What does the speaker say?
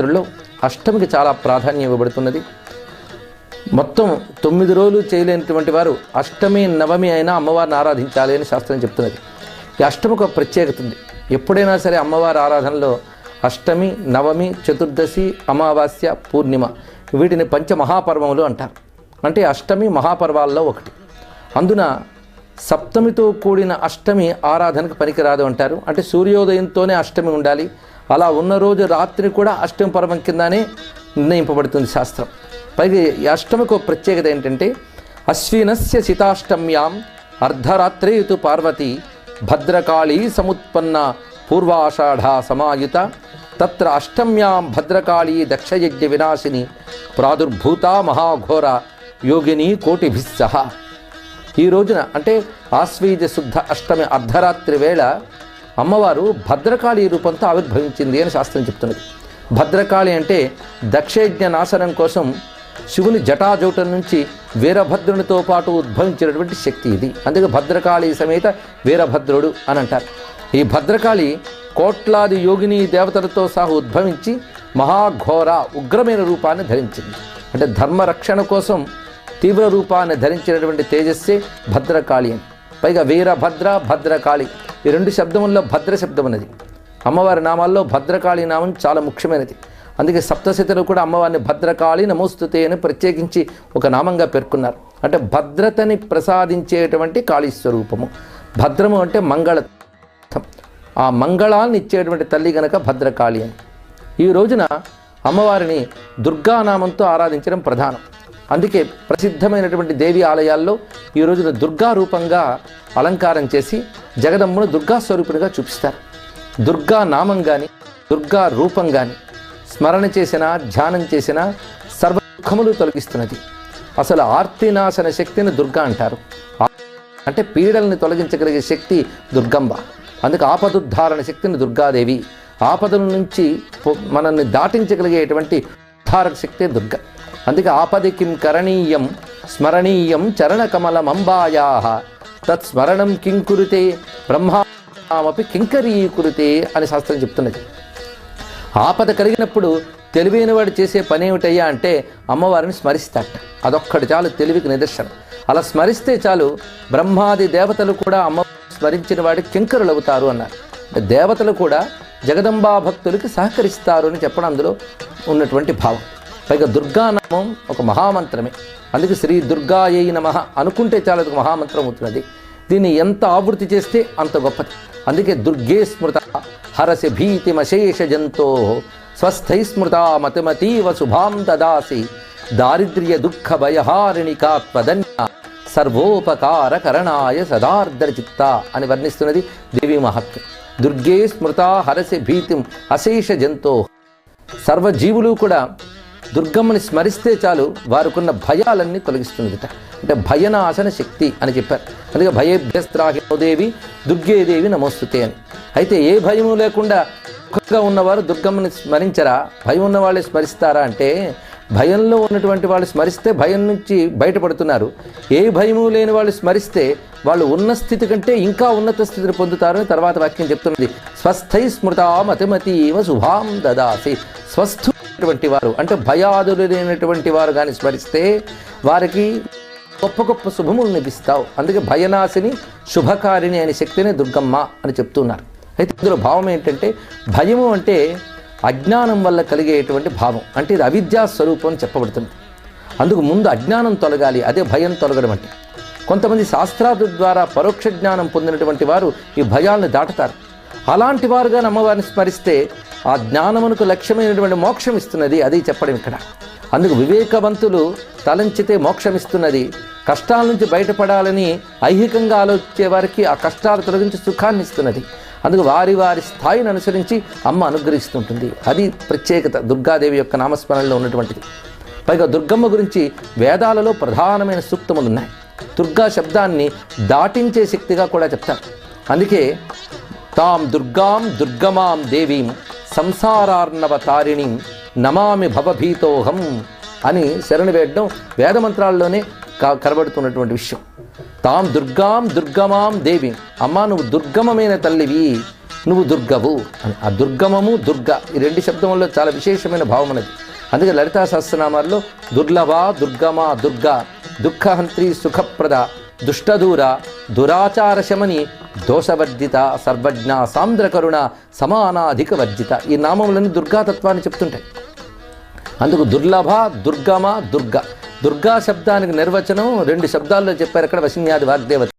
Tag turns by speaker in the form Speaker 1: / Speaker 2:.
Speaker 1: నవరాత్రుల్లో అష్టమికి చాలా ప్రాధాన్యం ఇవ్వబడుతున్నది. మొత్తం తొమ్మిది రోజులు చేయలేనటువంటి వారు అష్టమి నవమి అయినా అమ్మవారిని ఆరాధించాలి అని శాస్త్రం చెప్తున్నది. ఈ అష్టమికి ఒక ప్రత్యేకత ఉంది. ఎప్పుడైనా సరే అమ్మవారి ఆరాధనలో అష్టమి నవమి చతుర్దశి అమావాస్య పూర్ణిమ వీటిని పంచమహాపర్వములు అంటారు. అంటే అష్టమి మహాపర్వాల్లో ఒకటి. అందున సప్తమితో కూడిన అష్టమి ఆరాధనకు పనికిరాదు అంటారు. అంటే సూర్యోదయంతోనే అష్టమి ఉండాలి. అలా ఉన్న రోజు రాత్రి కూడా అష్టమి పర్వం కిందనే నిర్ణయింపబడుతుంది శాస్త్రం. పైగా ఈ అష్టమికి ఒక ప్రత్యేకత ఏంటంటే అశ్వినస్య శితాష్టమ్యాం అర్ధరాత్రేతు పార్వతి భద్రకాళీ సముత్పన్న పూర్వాషాఢ సమాయుత తత్ర అష్టమ్యాం భద్రకాళీ దక్షయజ్ఞ వినాశిని ప్రాదుర్భూత మహాఘోర యోగిని కోటిభిస్సహ ఈ రోజున అంటే ఆశ్వీజ శుద్ధ అష్టమి అర్ధరాత్రి వేళ అమ్మవారు భద్రకాళి రూపంతో ఆవిర్భవించింది అని శాస్త్రం చెప్తున్నది. భద్రకాళి అంటే దక్షయజ్ఞ నాశనం కోసం శివుని జటాజూటం నుంచి వీరభద్రునితో పాటు ఉద్భవించినటువంటి శక్తి ఇది. అందుకే భద్రకాళి సమేత వీరభద్రుడు అని అంటారు. ఈ భద్రకాళి కోట్లాది యోగిని దేవతలతో సహా ఉద్భవించి మహాఘోర ఉగ్రమైన రూపాన్ని ధరించింది. అంటే ధర్మరక్షణ కోసం తీవ్ర రూపాన్ని ధరించినటువంటి తేజస్సే భద్రకాళి అని. పైగా వీరభద్ర భద్రకాళి ఈ రెండు శబ్దముల్లో భద్ర శబ్దం ఉన్నది అమ్మవారి నామాల్లో భద్రకాళి నామం చాలా ముఖ్యమైనది. అందుకే సప్తశతిలో కూడా అమ్మవారిని భద్రకాళి నమోస్తుతే అని ప్రత్యేకించి ఒక నామంగా పేర్కొన్నారు. అంటే భద్రతని ప్రసాదించేటువంటి కాళీ స్వరూపము భద్రము అంటే మంగళ ఆ మంగళాన్ని ఇచ్చేటువంటి తల్లి గనక భద్రకాళి అని. ఈ రోజున అమ్మవారిని దుర్గానామంతో ఆరాధించడం ప్రధానం. అందుకే ప్రసిద్ధమైనటువంటి దేవి ఆలయాల్లో ఈ రోజున దుర్గా రూపంగా అలంకారం చేసి జగదమ్మను దుర్గా స్వరూపునిగా చూపిస్తారు. దుర్గా నామం కానీ దుర్గా రూపం కానీ స్మరణ చేసిన ధ్యానం చేసిన సర్వ దుఃఖములు తొలగిస్తున్నది. అసలు ఆర్తినాశన శక్తిని దుర్గా అంటారు. అంటే పీడల్ని తొలగించగలిగే శక్తి దుర్గంబ. అందుకే ఆపదుద్ధారణ శక్తిని దుర్గాదేవి. ఆపదల నుంచి మనల్ని దాటించగలిగేటువంటి ఉద్ధారక శక్తి దుర్గ. అందుకే ఆపది కిం కరణీయం స్మరణీయం చరణకమలమంబాయా తత్స్మరణం కిం కురుతే బ్రహ్మామపి కింకరీకురుతే అని శాస్త్రం చెప్తున్నది. ఆపద కలిగినప్పుడు తెలివైన వాడు చేసే పని ఏమిటయ్యా అంటే అమ్మవారిని స్మరిస్తాట అదొక్కటి చాలు తెలివికి నిదర్శనం. అలా స్మరిస్తే చాలు బ్రహ్మాది దేవతలు కూడా అమ్మ స్మరించిన వాడి కింకరులు అవుతారు అన్నారు. దేవతలు కూడా జగదంబా భక్తులకి సహకరిస్తారు అని చెప్పడం అందులో ఉన్నటువంటి భావం. పైగా దుర్గానామం ఒక మహామంత్రమే. అందుకే శ్రీ దుర్గాయై నమ అనుకుంటే చాలు ఒక మహామంత్రం అవుతున్నది. దీన్ని ఎంత ఆవృత్తి చేస్తే అంత గొప్పది. అందుకే దుర్గే స్మృత హరసి భీతిమశేష జంతో స్వస్థై స్మృత మతిమతీవ శుభాం దదాసి దారిద్ర్య దుఃఖ భయహారిణికాత్మధన్య సర్వోపకార కరణాయ సదార్ద్ర చిత్త అని వర్ణిస్తున్నది దేవి మహాత్మ్యం. దుర్గే స్మృత హరసి భీతిం అశేష జంతో సర్వజీవులు కూడా దుర్గమ్మని స్మరిస్తే చాలు వారికున్న భయాలన్నీ తొలగిస్తుందిట. అంటే భయనాశన శక్తి అని చెప్పారు. అందుకే భయేభ్యస్త్రాహిమోదేవి దుర్గేదేవి నమోస్తుతే అని. అయితే ఏ భయము లేకుండా దుఃఖంగా ఉన్నవారు దుర్గమ్మని స్మరించరా? భయం ఉన్న వాళ్ళే స్మరిస్తారా అంటే భయంలో ఉన్నటువంటి వాళ్ళు స్మరిస్తే భయం నుంచి బయటపడుతున్నారు. ఏ భయము లేని వాళ్ళు స్మరిస్తే వాళ్ళు ఉన్న స్థితి కంటే ఇంకా ఉన్నత స్థితిని పొందుతారని తర్వాత వాక్యం చెప్తున్నది. స్వస్థై స్మృతా మతిమతీవ శుభాం దదాసి. స్వస్థు స్వస్థుటువంటి వారు అంటే భయాదులు లేనటువంటి వారు కానీ స్మరిస్తే వారికి గొప్ప గొప్ప శుభములు నిపిస్తావు అందుకే భయనాశిని శుభకారిణి అనే శక్తిని దుర్గమ్మ అని చెప్తున్నారు. అయితే ఇందులో భావం ఏంటంటే భయము అంటే అజ్ఞానం వల్ల కలిగేటువంటి భావం అంటే ఇది అవిద్యా స్వరూపం అని చెప్పబడుతుంది. అందుకు ముందు అజ్ఞానం తొలగాలి అదే భయం తొలగడం అంటే. కొంతమంది శాస్త్రాదు ద్వారా పరోక్ష జ్ఞానం పొందినటువంటి వారు ఈ భయాలను దాటుతారు. అలాంటి వారుగా అమ్మవారిని స్మరిస్తే ఆ జ్ఞానమునకు లక్ష్యమైనటువంటి మోక్షం ఇస్తున్నది అది చెప్పడం ఇక్కడ. అందుకు వివేకవంతులు తలంచితే మోక్షం ఇస్తున్నది. కష్టాల నుంచి బయటపడాలని ఐహికంగా ఆలోచించే వారికి ఆ కష్టాలు తొలగించి సుఖాన్ని ఇస్తున్నది. అందుకు వారి వారి స్థాయిని అనుసరించి అమ్మ అనుగ్రహిస్తుంటుంది. అది ప్రత్యేకత. దుర్గాదేవి యొక్క నామస్మరణలో ఉన్నటువంటిది. పైగా దుర్గమ్మ గురించి వేదాలలో ప్రధానమైన సూక్తములు ఉన్నాయి దుర్గా శబ్దాన్ని దాటించే శక్తిగా కూడా చెప్తారు. అందుకే తాం దుర్గాం దుర్గమాం దేవీం సంసారార్ణవ తారిణిం నమామి భవభీతోహం అని శరణి వేయడం వేదమంత్రాల్లోనే కా- కనబడుతున్నటువంటి విషయం. తాం దుర్గాం దుర్గమాం దేవి. అమ్మా నువ్వు దుర్గమమైన తల్లివి నువ్వు దుర్గవు అని. ఆ దుర్గమము దుర్గ ఈ రెండు శబ్దంలో చాలా విశేషమైన భావం అనేది అందుకే లలితా సహస్రనామాల్లో దుర్లభ దుర్గమ దుర్గ దుఃఖహంత్రి సుఖప్రద దుష్టదూర దురాచారశమని దోషవర్జిత సర్వజ్ఞ సాంద్రకరుణ సమానాధిక వర్జిత ఈ నామములన్నీ దుర్గాతత్వాన్ని చెప్తుంటాయి. అందుకు దుర్లభ దుర్గమ దుర్గ. దుర్గా శబ్దానికి నిర్వచనం రెండు శబ్దాల్లో చెప్పారు. అక్కడ వసిన్యాది వాగ్దేవత